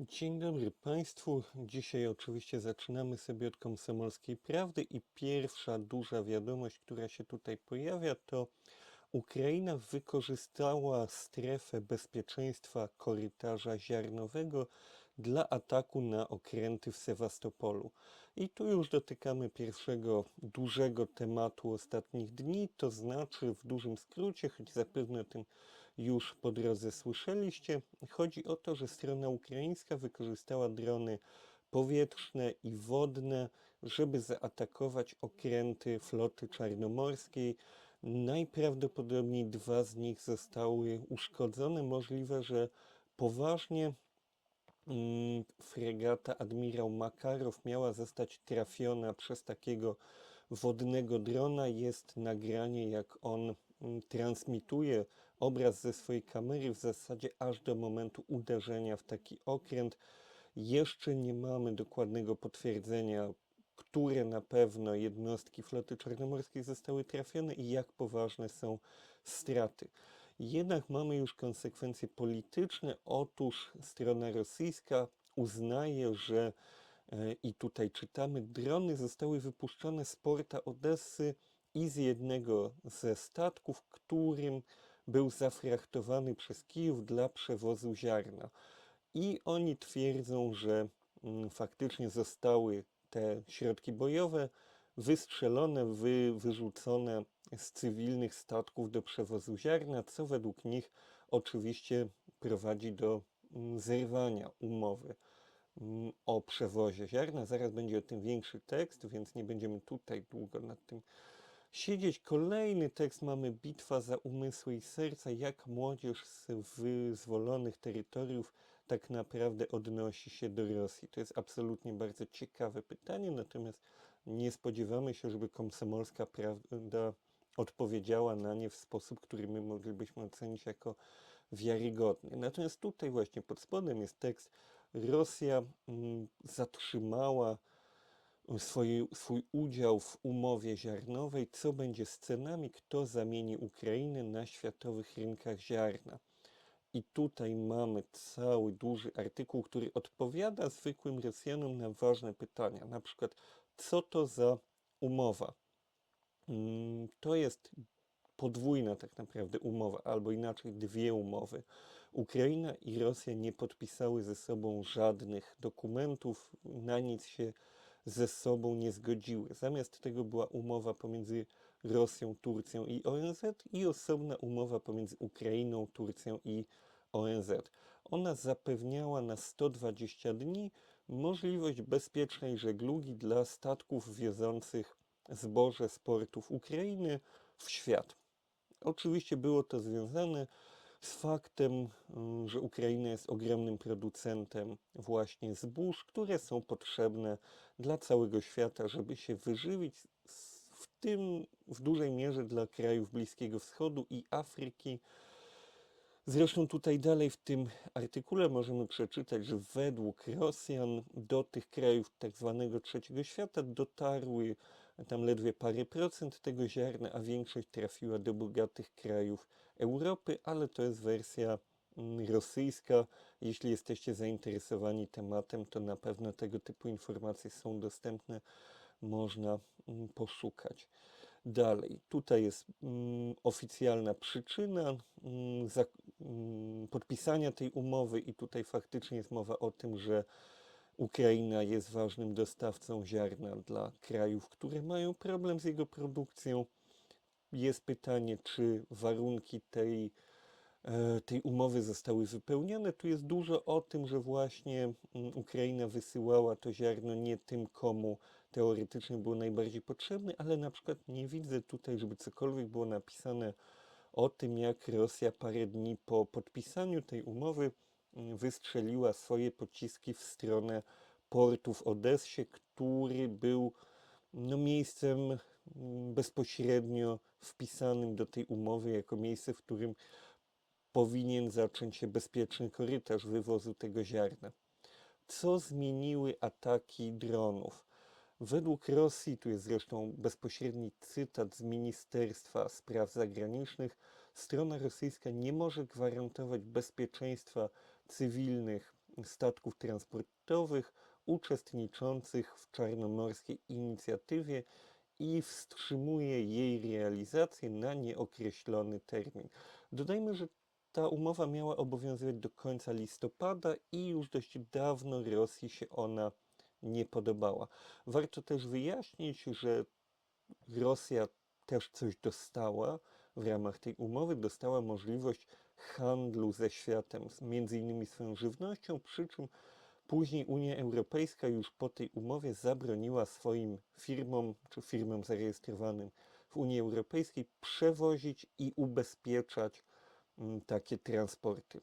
Dzień dobry Państwu. Dzisiaj oczywiście zaczynamy sobie od komsomolskiej prawdy i pierwsza duża wiadomość, która się tutaj pojawia, to Ukraina wykorzystała strefę bezpieczeństwa korytarza ziarnowego dla ataku na okręty w Sewastopolu. I tu już dotykamy pierwszego dużego tematu ostatnich dni, to znaczy w dużym skrócie, choć zapewne o tym już po drodze słyszeliście, chodzi o to, że strona ukraińska wykorzystała drony powietrzne i wodne, żeby zaatakować okręty floty czarnomorskiej. Najprawdopodobniej dwa z nich zostały uszkodzone. Możliwe, że poważnie mm, fregata admirał Makarow miała zostać trafiona przez takiego wodnego drona. Jest nagranie, jak on mm, transmituje obraz ze swojej kamery w zasadzie aż do momentu uderzenia w taki okręt. Jeszcze nie mamy dokładnego potwierdzenia, które na pewno jednostki floty czarnomorskiej zostały trafione i jak poważne są straty. Jednak mamy już konsekwencje polityczne. Otóż strona rosyjska uznaje, że e, i tutaj czytamy, drony zostały wypuszczone z porta Odessy i z jednego ze statków, którym był zafrachtowany przez Kijów dla przewozu ziarna. I oni twierdzą, że mm, faktycznie zostały te środki bojowe wystrzelone, wy, wyrzucone z cywilnych statków do przewozu ziarna, co według nich oczywiście prowadzi do mm, zerwania umowy mm, o przewozie ziarna. Zaraz będzie o tym większy tekst, więc nie będziemy tutaj długo nad tym siedzieć. Kolejny tekst mamy Bitwa za umysły i serca, jak młodzież z wyzwolonych terytoriów tak naprawdę odnosi się do Rosji. To jest absolutnie bardzo ciekawe pytanie, natomiast nie spodziewamy się, żeby komsomolska prawda odpowiedziała na nie w sposób, który my moglibyśmy ocenić jako wiarygodny. Natomiast tutaj właśnie pod spodem jest tekst Rosja mm, zatrzymała swój, swój udział w umowie ziarnowej, co będzie z cenami, kto zamieni Ukrainę na światowych rynkach ziarna. I tutaj mamy cały duży artykuł, który odpowiada zwykłym Rosjanom na ważne pytania. Na przykład, co to za umowa? Mm, To jest podwójna tak naprawdę umowa, albo inaczej dwie umowy. Ukraina i Rosja nie podpisały ze sobą żadnych dokumentów, na nic się ze sobą nie zgodziły. Zamiast tego była umowa pomiędzy Rosją, Turcją i ONZ i osobna umowa pomiędzy Ukrainą, Turcją i ONZ. Ona zapewniała na 120 dni możliwość bezpiecznej żeglugi dla statków wiozących zboże z portów Ukrainy w świat. Oczywiście było to związane z faktem, y, że Ukraina jest ogromnym producentem właśnie zbóż, które są potrzebne dla całego świata, żeby się wyżywić, w tym w dużej mierze dla krajów Bliskiego Wschodu i Afryki. Zresztą tutaj dalej w tym artykule możemy przeczytać, że według Rosjan do tych krajów tak zwanego trzeciego świata dotarły tam ledwie parę procent tego ziarna, a większość trafiła do bogatych krajów Europy, ale to jest wersja mm, rosyjska. Jeśli jesteście zainteresowani tematem, to na pewno tego typu informacje są dostępne, można mm, poszukać. Dalej, tutaj jest mm, oficjalna przyczyna podpisania tej umowy, i tutaj faktycznie jest mowa o tym, że Ukraina jest ważnym dostawcą ziarna dla krajów, które mają problem z jego produkcją. Jest pytanie, czy warunki tej, e, tej umowy zostały wypełnione. Tu jest dużo o tym, że właśnie mm, Ukraina wysyłała to ziarno nie tym, komu teoretycznie było najbardziej potrzebne, ale na przykład nie widzę tutaj, żeby cokolwiek było napisane o tym, jak Rosja parę dni po podpisaniu tej umowy wystrzeliła swoje pociski w stronę portu w Odessie, który był no, miejscem mm, bezpośrednio wpisanym do tej umowy jako miejsce, w którym powinien zacząć się bezpieczny korytarz wywozu tego ziarna. Co zmieniły ataki dronów? Według Rosji, tu jest zresztą bezpośredni cytat z Ministerstwa Spraw Zagranicznych, strona rosyjska nie może gwarantować bezpieczeństwa cywilnych statków transportowych uczestniczących w czarnomorskiej inicjatywie i wstrzymuje jej realizację na nieokreślony termin. Dodajmy, że ta umowa miała obowiązywać do końca listopada i już dość dawno Rosji się ona nie podobała. Warto też wyjaśnić, że Rosja też coś dostała w ramach tej umowy, dostała możliwość handlu ze światem, między innymi swoją żywnością, przy czym później Unia Europejska już po tej umowie zabroniła swoim firmom, czy firmom zarejestrowanym w Unii Europejskiej przewozić i ubezpieczać mm, takie transporty.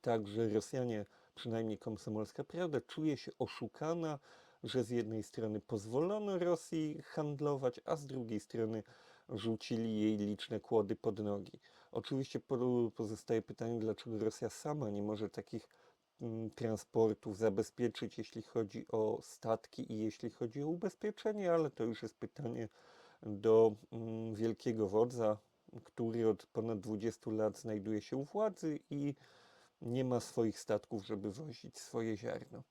Także Rosjanie, przynajmniej Komsomolska Prawda, czuje się oszukana, że z jednej strony pozwolono Rosji handlować, a z drugiej strony rzucili jej liczne kłody pod nogi. Oczywiście po- pozostaje pytanie, dlaczego Rosja sama nie może takich mm, transportów zabezpieczyć, jeśli chodzi o statki i jeśli chodzi o ubezpieczenie, ale to już jest pytanie do mm, wielkiego wodza, który od ponad 20 lat znajduje się u władzy i nie ma swoich statków, żeby wozić swoje ziarno.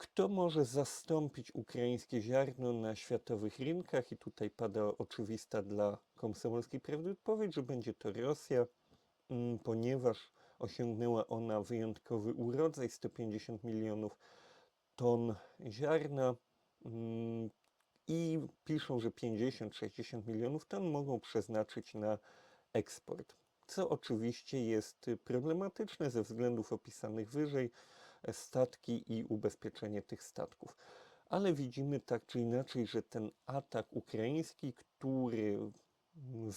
Kto może zastąpić ukraińskie ziarno na światowych rynkach? I tutaj pada oczywista dla komsomolskiej prawdy odpowiedź, że będzie to Rosja, mm, ponieważ osiągnęła ona wyjątkowy urodzaj 150 milionów ton ziarna mm, i piszą, że 50-60 milionów ton mogą przeznaczyć na eksport. Co oczywiście jest problematyczne ze względów opisanych wyżej, statki i ubezpieczenie tych statków. Ale widzimy tak czy inaczej, że ten atak ukraiński, który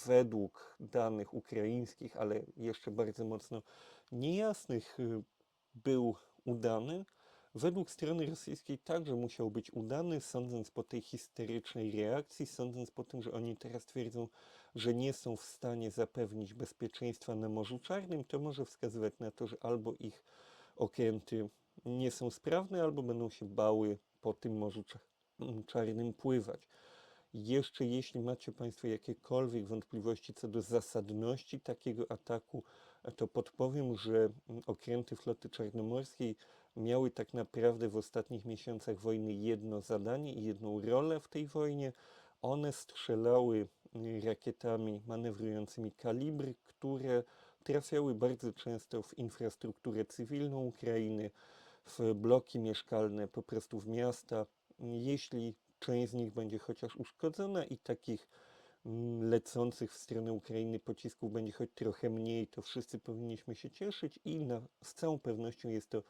według danych ukraińskich, ale jeszcze bardzo mocno niejasnych, y, był udany, według strony rosyjskiej także musiał być udany, sądząc po tej histerycznej reakcji, sądząc po tym, że oni teraz twierdzą, że nie są w stanie zapewnić bezpieczeństwa na Morzu Czarnym, to może wskazywać na to, że albo ich okręty nie są sprawne, albo będą się bały po tym Morzu Cza- Czarnym pływać. Jeszcze jeśli macie Państwo jakiekolwiek wątpliwości co do zasadności takiego ataku, to podpowiem, że mm, okręty floty czarnomorskiej miały tak naprawdę w ostatnich miesiącach wojny jedno zadanie i jedną rolę w tej wojnie. One strzelały mm, rakietami manewrującymi kalibry, które trafiały bardzo często w infrastrukturę cywilną Ukrainy, w bloki mieszkalne, po prostu w miasta. Jeśli część z nich będzie chociaż uszkodzona i takich mm, lecących w stronę Ukrainy pocisków będzie choć trochę mniej, to wszyscy powinniśmy się cieszyć i na, z całą pewnością jest to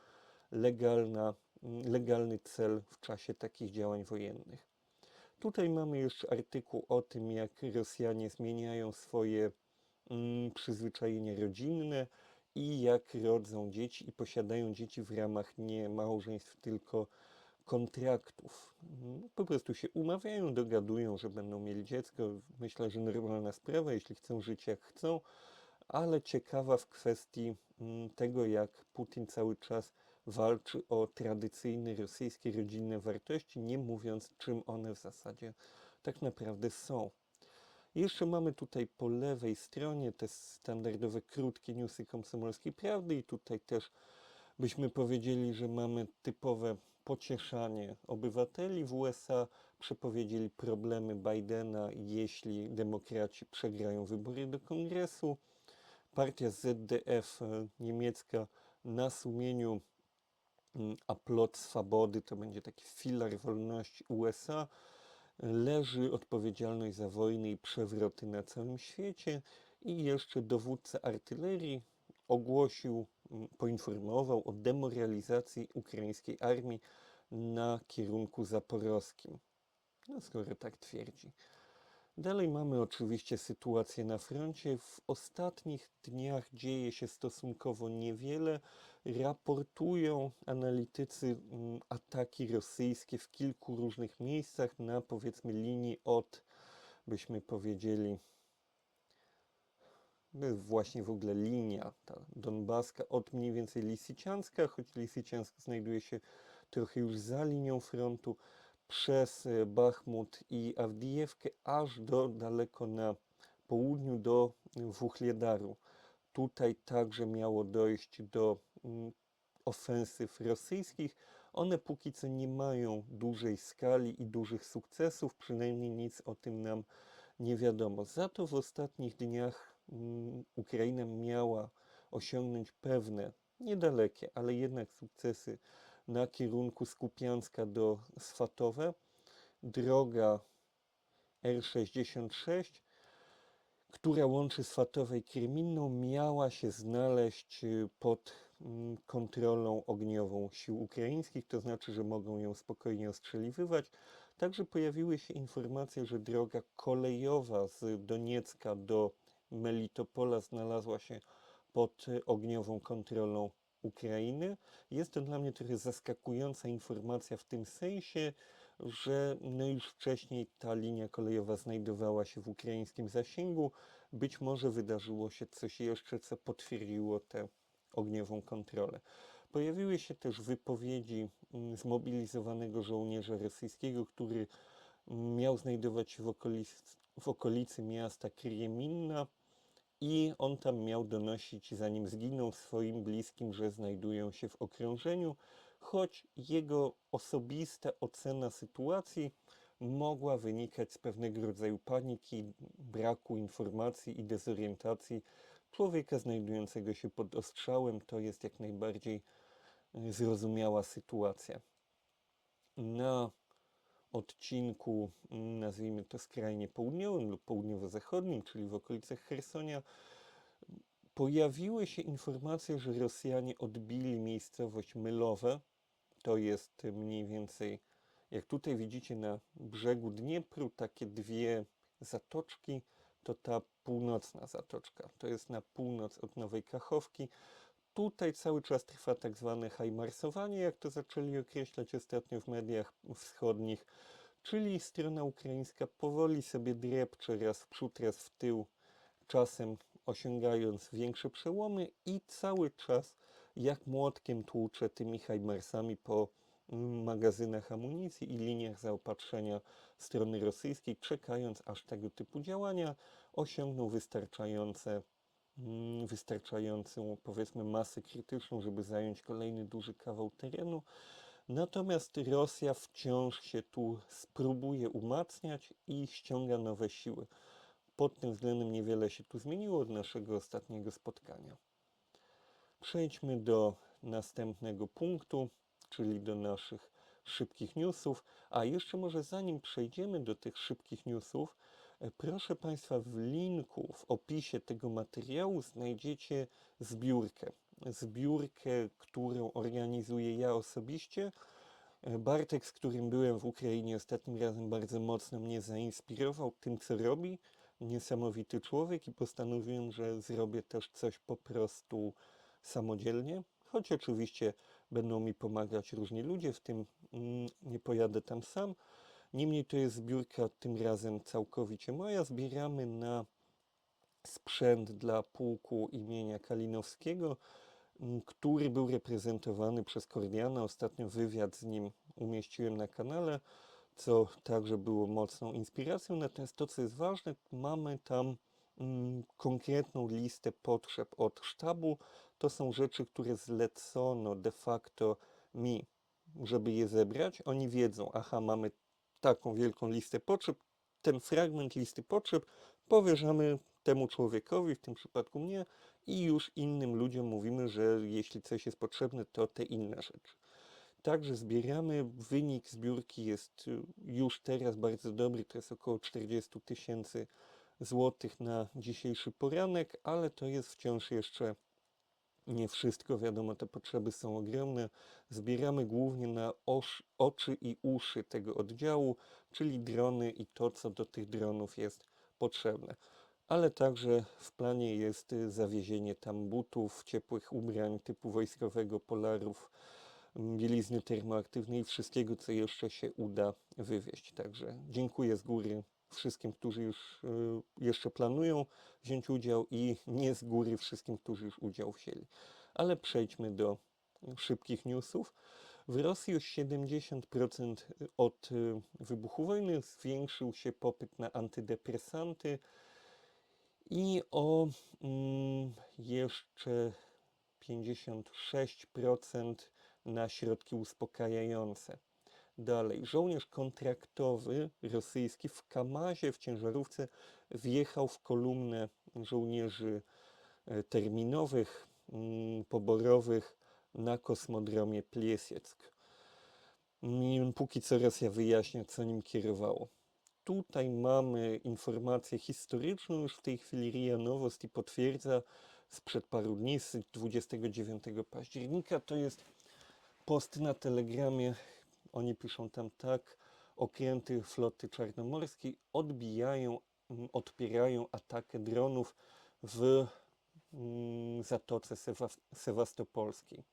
legalna, mm, legalny cel w czasie takich działań wojennych. Tutaj mamy jeszcze artykuł o tym, jak Rosjanie zmieniają swoje przyzwyczajenia rodzinne i jak rodzą dzieci i posiadają dzieci w ramach nie małżeństw, tylko kontraktów. Mm, Po prostu się umawiają, dogadują, że będą mieli dziecko. Myślę, że normalna sprawa, jeśli chcą żyć jak chcą, ale ciekawa w kwestii mm, tego, jak Putin cały czas walczy o tradycyjne rosyjskie rodzinne wartości, nie mówiąc, czym one w zasadzie tak naprawdę są. Jeszcze mamy tutaj po lewej stronie te standardowe krótkie newsy komsomolskiej prawdy i tutaj też byśmy powiedzieli, że mamy typowe pocieszanie obywateli w USA, przepowiedzieli problemy Bidena, jeśli demokraci przegrają wybory do kongresu. Partia ZDF e, niemiecka na sumieniu mm, a plot swobody to będzie taki filar wolności USA. Leży odpowiedzialność za wojny i przewroty na całym świecie i jeszcze dowódca artylerii ogłosił, mm, poinformował o demoralizacji ukraińskiej armii na kierunku zaporowskim. No skoro tak twierdzi. Dalej mamy oczywiście sytuację na froncie. W ostatnich dniach dzieje się stosunkowo niewiele. Raportują analitycy mm, ataki rosyjskie w kilku różnych miejscach na powiedzmy linii od, byśmy powiedzieli, właśnie w ogóle linia ta donbaska od mniej więcej Lisycianska, choć Lisyciansk znajduje się trochę już za linią frontu, przez e, Bachmut i Awdijewkę, aż do daleko na południu do Wuchliedaru. Tutaj także miało dojść do mm, ofensyw rosyjskich. One póki co nie mają dużej skali i dużych sukcesów, przynajmniej nic o tym nam nie wiadomo. Za to w ostatnich dniach mm, Ukraina miała osiągnąć pewne, niedalekie, ale jednak sukcesy na kierunku z do Swatowe. Droga R66, która łączy Swatowe i Kryminną, miała się znaleźć y, pod mm, kontrolą ogniową sił ukraińskich, to znaczy, że mogą ją spokojnie ostrzeliwywać. Także pojawiły się informacje, że droga kolejowa z Doniecka do Melitopola znalazła się pod y, ogniową kontrolą Ukrainy. Jest to dla mnie trochę zaskakująca informacja w tym sensie, że no już wcześniej ta linia kolejowa znajdowała się w ukraińskim zasięgu. Być może wydarzyło się coś jeszcze, co potwierdziło tę ogniową kontrolę. Pojawiły się też wypowiedzi mm, zmobilizowanego żołnierza rosyjskiego, który mm, miał znajdować się w okolicy, w okolicy miasta Kryjeminna i on tam miał donosić, zanim zginął swoim bliskim, że znajdują się w okrążeniu, choć jego osobista ocena sytuacji mogła wynikać z pewnego rodzaju paniki, braku informacji i dezorientacji człowieka znajdującego się pod ostrzałem. To jest jak najbardziej zrozumiała sytuacja. Na odcinku, mm, nazwijmy to skrajnie południowym lub południowo-zachodnim, czyli w okolicach Hersonia, pojawiły się informacje, że Rosjanie odbili miejscowość Mylowe. To jest mniej więcej, jak tutaj widzicie na brzegu Dniepru, takie dwie zatoczki. To ta północna zatoczka. To jest na północ od Nowej Kachowki. Tutaj cały czas trwa tak zwane hajmarsowanie, jak to zaczęli określać ostatnio w mediach wschodnich, czyli strona ukraińska powoli sobie drepcze raz w przód, raz w tył, czasem osiągając większe przełomy i cały czas jak młotkiem tłucze tymi hajmarsami po magazynach amunicji i liniach zaopatrzenia strony rosyjskiej, czekając aż tego typu działania osiągną wystarczające wystarczającą, powiedzmy, masę krytyczną, żeby zająć kolejny duży kawał terenu. Natomiast Rosja wciąż się tu spróbuje umacniać i ściąga nowe siły. Pod tym względem niewiele się tu zmieniło od naszego ostatniego spotkania. Przejdźmy do następnego punktu, czyli do naszych szybkich newsów. A jeszcze może zanim przejdziemy do tych szybkich newsów, proszę Państwa, w linku w opisie tego materiału znajdziecie zbiórkę. Zbiórkę, którą organizuję ja osobiście. E, Bartek, z którym byłem w Ukrainie ostatnim razem, bardzo mocno mnie zainspirował tym, co robi. Niesamowity człowiek i postanowiłem, że zrobię też coś po prostu samodzielnie, choć oczywiście będą mi pomagać różni ludzie, w tym mm, nie pojadę tam sam. Niemniej to jest zbiórka tym razem całkowicie moja. Zbieramy na sprzęt dla pułku imienia Kalinowskiego, który był reprezentowany przez Kordiana. Ostatnio wywiad z nim umieściłem na kanale, co także było mocną inspiracją. Natomiast to, co jest ważne, mamy tam konkretną listę potrzeb od sztabu. To są rzeczy, które zlecono de facto mi, żeby je zebrać. Oni wiedzą, aha, mamy taką wielką listę potrzeb, ten fragment listy potrzeb powierzamy temu człowiekowi, w tym przypadku mnie, i już innym ludziom mówimy, że jeśli coś jest potrzebne, to te inne rzeczy. Także zbieramy. Wynik zbiórki jest y, już teraz bardzo dobry, to jest około 40 tysięcy złotych na dzisiejszy poranek, ale to jest wciąż jeszcze nie wszystko. Wiadomo, te potrzeby są ogromne. Zbieramy głównie na osz, oczy i uszy tego oddziału, czyli drony i to, co do tych dronów jest potrzebne. Ale także w planie jest y, zawiezienie tam butów, ciepłych ubrań typu wojskowego, polarów, m, bielizny termoaktywnej i wszystkiego, co jeszcze się uda wywieźć. Także dziękuję z góry wszystkim, którzy już y, jeszcze planują wziąć udział i nie z góry wszystkim, którzy już udział wzięli. Ale przejdźmy do szybkich newsów. W Rosji o 70% od y, wybuchu wojny zwiększył się popyt na antydepresanty i o mm, jeszcze 56% na środki uspokajające. Dalej, żołnierz kontraktowy rosyjski w Kamazie, w ciężarówce, wjechał w kolumnę żołnierzy e, terminowych, mm, poborowych na kosmodromie Pliesieck. Mm, Póki co Rosja wyjaśnia, co nim kierowało. Tutaj mamy informację historyczną, już w tej chwili RIA Nowosti potwierdza sprzed paru dni, z 29 października. To jest post na Telegramie. Oni piszą tam tak. Okręty floty czarnomorskiej odbijają, mm, odpierają atakę dronów w mm, Zatoce Sewas- Sewastopolskiej.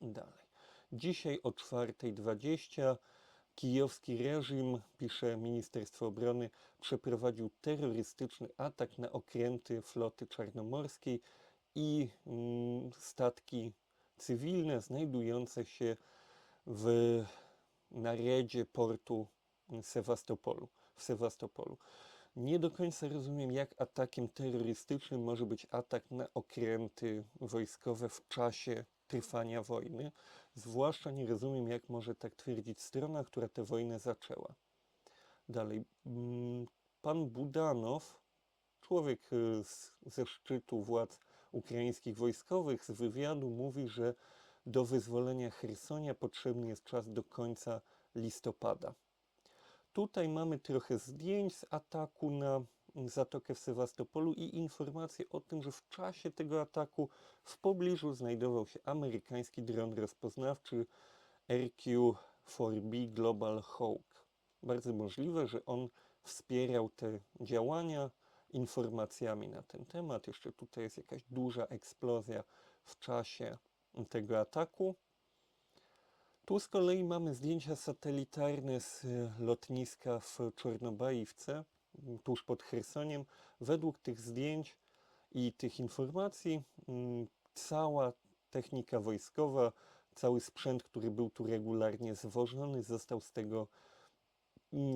Dalej. Dzisiaj o 4.20 kijowski reżim, pisze Ministerstwo Obrony, przeprowadził terrorystyczny atak na okręty floty czarnomorskiej i mm, statki cywilne znajdujące się w naredzie portu Sewastopolu, w Sewastopolu. Nie do końca rozumiem, jak atakiem terrorystycznym może być atak na okręty wojskowe w czasie trwania wojny. Zwłaszcza nie rozumiem, jak może tak twierdzić strona, która tę wojnę zaczęła. Dalej, mm, pan Budanow, człowiek y, z, ze szczytu władz ukraińskich wojskowych, z wywiadu mówi, że do wyzwolenia Chersonia potrzebny jest czas do końca listopada. Tutaj mamy trochę zdjęć z ataku na zatokę w Sewastopolu i informacje o tym, że w czasie tego ataku w pobliżu znajdował się amerykański dron rozpoznawczy RQ-4B Global Hawk. Bardzo możliwe, że on wspierał te działania informacjami na ten temat. Jeszcze tutaj jest jakaś duża eksplozja w czasie tego ataku. Tu z kolei mamy zdjęcia satelitarne z e, lotniska w Czornobajówce, m, tuż pod Chersoniem. Według tych zdjęć i tych informacji cała technika wojskowa, cały sprzęt, który był tu regularnie zwożony, został z tego,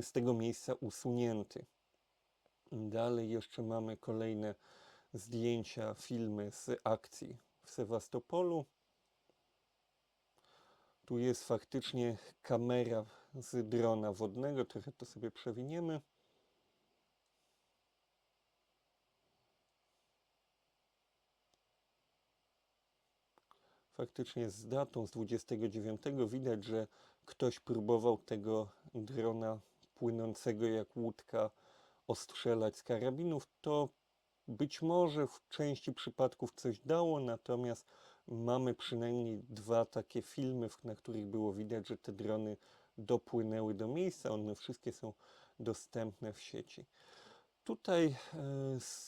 z tego miejsca usunięty. Dalej jeszcze mamy kolejne zdjęcia, filmy z akcji w Sewastopolu. Tu jest faktycznie kamera z drona wodnego, trochę to sobie przewiniemy. Faktycznie z datą z 29 widać, że ktoś próbował tego drona płynącego jak łódka ostrzelać z karabinów. To być może w części przypadków coś dało, natomiast mamy przynajmniej dwa takie filmy, na których było widać, że te drony dopłynęły do miejsca. One wszystkie są dostępne w sieci. Tutaj e,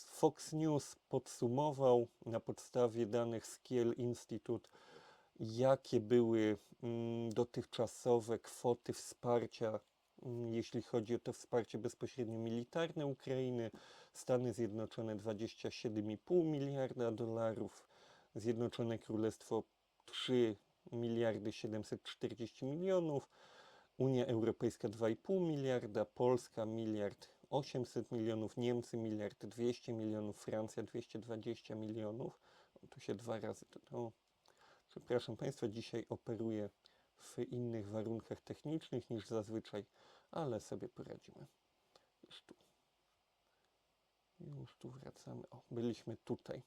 Fox News podsumował na podstawie danych z Kiel Institute, jakie były mm, dotychczasowe kwoty wsparcia, mm, jeśli chodzi o to wsparcie bezpośrednio militarne Ukrainy. Stany Zjednoczone 27,5 miliarda dolarów, Zjednoczone Królestwo 3 miliardy 740 milionów, Unia Europejska 2,5 miliarda, Polska miliard 800 milionów, Niemcy miliard 200 milionów, Francja 220 milionów. Tu się dwa razy. Przepraszam Państwa, dzisiaj operuję w innych warunkach technicznych niż zazwyczaj, ale sobie poradzimy. Już tu. Już tu wracamy. O, byliśmy tutaj.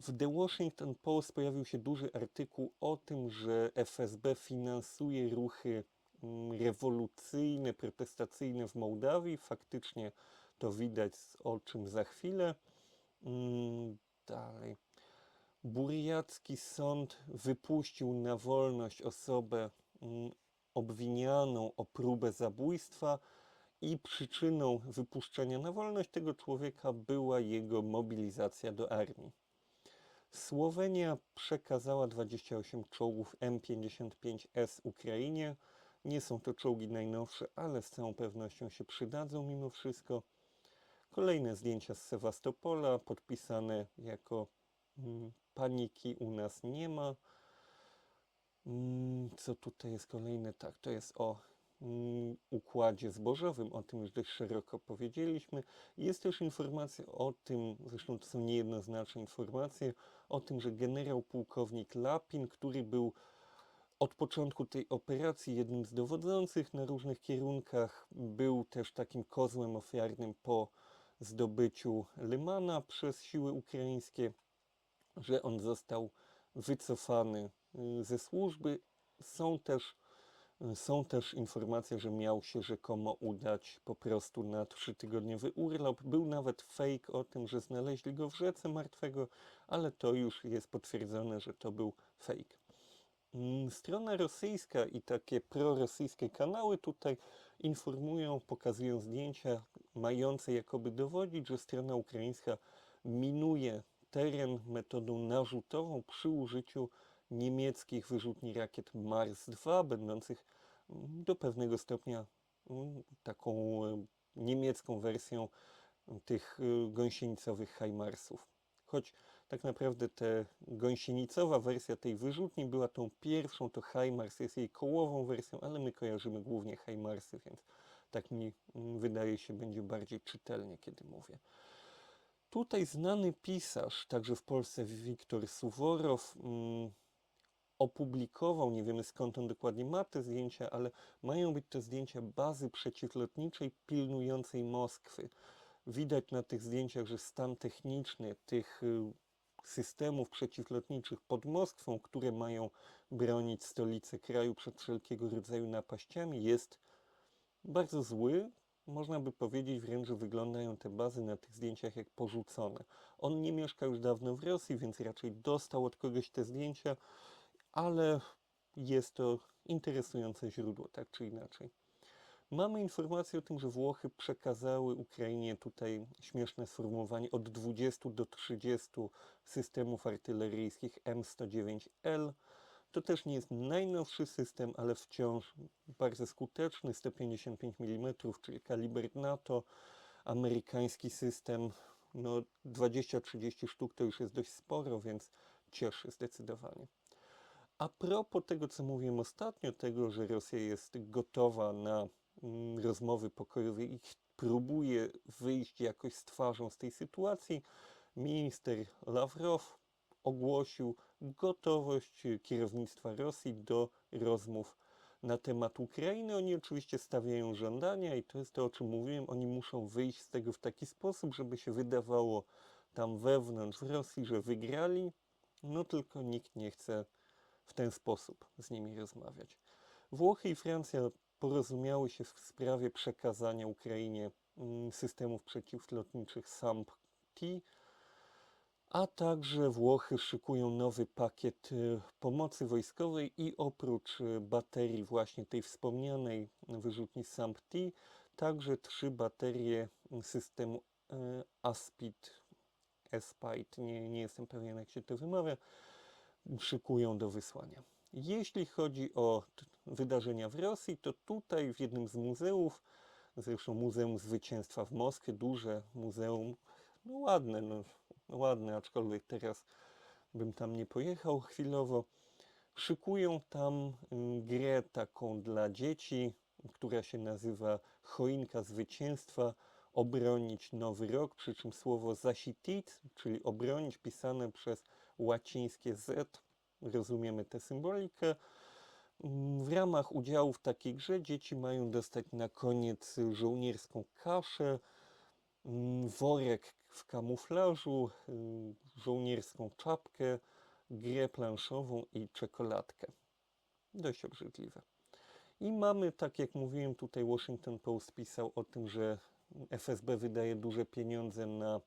W The Washington Post pojawił się duży artykuł o tym, że FSB finansuje ruchy mm, rewolucyjne, protestacyjne w Mołdawii. Faktycznie to widać, o czym za chwilę. Mm, Dalej. Buriacki sąd wypuścił na wolność osobę mm, obwinianą o próbę zabójstwa i przyczyną wypuszczenia na wolność tego człowieka była jego mobilizacja do armii. Słowenia przekazała 28 czołgów M55S Ukrainie. Nie są to czołgi najnowsze, ale z całą pewnością się przydadzą mimo wszystko. Kolejne zdjęcia z Sewastopola, podpisane jako mm, paniki u nas nie ma. Mm, Co tutaj jest kolejne? Tak, to jest o układzie zbożowym, o tym już dość szeroko powiedzieliśmy. Jest też informacja o tym, zresztą to są niejednoznaczne informacje, o tym, że generał pułkownik Lapin, który był od początku tej operacji jednym z dowodzących na różnych kierunkach, był też takim kozłem ofiarnym po zdobyciu Lymana przez siły ukraińskie, że on został wycofany y, ze służby. Są też, są też informacje, że miał się rzekomo udać po prostu na trzytygodniowy urlop. Był nawet fake o tym, że znaleźli go w rzece martwego, ale to już jest potwierdzone, że to był fake. Mm, Strona rosyjska i takie prorosyjskie kanały tutaj informują, pokazują zdjęcia mające jakoby dowodzić, że strona ukraińska minuje teren metodą narzutową przy użyciu niemieckich wyrzutni rakiet Mars-2, będących mm, do pewnego stopnia mm, taką e, niemiecką wersją tych e, gąsienicowych Hajmarsów. Choć tak naprawdę ta gąsienicowa wersja tej wyrzutni była tą pierwszą, to HIMARS jest jej kołową wersją, ale my kojarzymy głównie HIMARSy, więc tak mi mm, wydaje się będzie bardziej czytelnie, kiedy mówię. Tutaj znany pisarz, także w Polsce Wiktor Suworow, opublikował, nie wiemy skąd on dokładnie ma te zdjęcia, ale mają być to zdjęcia bazy przeciwlotniczej pilnującej Moskwy. Widać na tych zdjęciach, że stan techniczny tych y, systemów przeciwlotniczych pod Moskwą, które mają bronić stolicy kraju przed wszelkiego rodzaju napaściami, jest bardzo zły. Można by powiedzieć wręcz, że wyglądają te bazy na tych zdjęciach jak porzucone. On nie mieszka już dawno w Rosji, więc raczej dostał od kogoś te zdjęcia, ale jest to interesujące źródło, tak czy inaczej. Mamy informację o tym, że Włochy przekazały Ukrainie tutaj śmieszne sformułowanie od 20 do 30 systemów artyleryjskich M109L. To też nie jest najnowszy system, ale wciąż bardzo skuteczny, 155 mm, czyli kaliber NATO, amerykański system, no 20-30 sztuk to już jest dość sporo, więc cieszy zdecydowanie. A propos tego, co mówiłem ostatnio, tego, że Rosja jest gotowa na mm, rozmowy pokojowe i próbuje wyjść jakoś z twarzą z tej sytuacji, minister Lawrow ogłosił gotowość kierownictwa Rosji do rozmów na temat Ukrainy. Oni oczywiście stawiają żądania i to jest to, o czym mówiłem. Oni muszą wyjść z tego w taki sposób, żeby się wydawało tam wewnątrz w Rosji, że wygrali, no tylko nikt nie chce w ten sposób z nimi rozmawiać. Włochy i Francja porozumiały się w sprawie przekazania Ukrainie mm, systemów przeciwlotniczych SAMP-T, a także Włochy szykują nowy pakiet y, pomocy wojskowej i oprócz y, baterii właśnie tej wspomnianej wyrzutni SAMP-T, także trzy baterie y, systemu y, ASPID, ASPID, nie, nie jestem pewien jak się to wymawia, szykują do wysłania. Jeśli chodzi o wydarzenia w Rosji, to tutaj w jednym z muzeów, zresztą Muzeum Zwycięstwa w Moskwie, duże muzeum, no ładne, no ładne, aczkolwiek teraz bym tam nie pojechał chwilowo, szykują tam y, grę taką dla dzieci, która się nazywa Choinka Zwycięstwa, obronić nowy rok, przy czym słowo zasitit, czyli obronić, pisane przez łacińskie Z, rozumiemy tę symbolikę. Mm, W ramach udziału w takiej grze dzieci mają dostać na koniec żołnierską kaszę, mm, worek w kamuflażu, y, żołnierską czapkę, grę planszową i czekoladkę. Dość obrzydliwe. I mamy, tak jak mówiłem, tutaj Washington Post pisał o tym, że FSB wydaje duże pieniądze na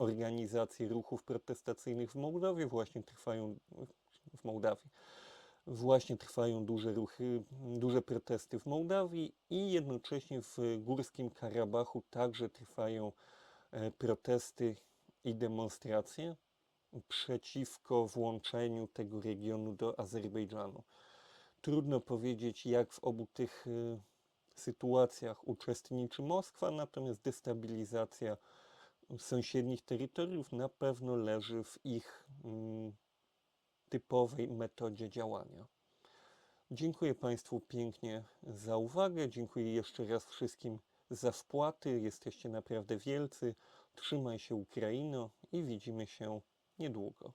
organizację ruchów protestacyjnych w Mołdawii. Właśnie trwają w Mołdawii. Właśnie trwają duże ruchy, duże protesty w Mołdawii i jednocześnie w Górskim Karabachu także trwają e, protesty i demonstracje przeciwko włączeniu tego regionu do Azerbejdżanu. Trudno powiedzieć, jak w obu tych y, sytuacjach uczestniczy Moskwa, natomiast destabilizacja sąsiednich terytoriów na pewno leży w ich mm, typowej metodzie działania. Dziękuję Państwu pięknie za uwagę. Dziękuję jeszcze raz wszystkim za wpłaty. Jesteście naprawdę wielcy. Trzymaj się Ukraino i widzimy się niedługo.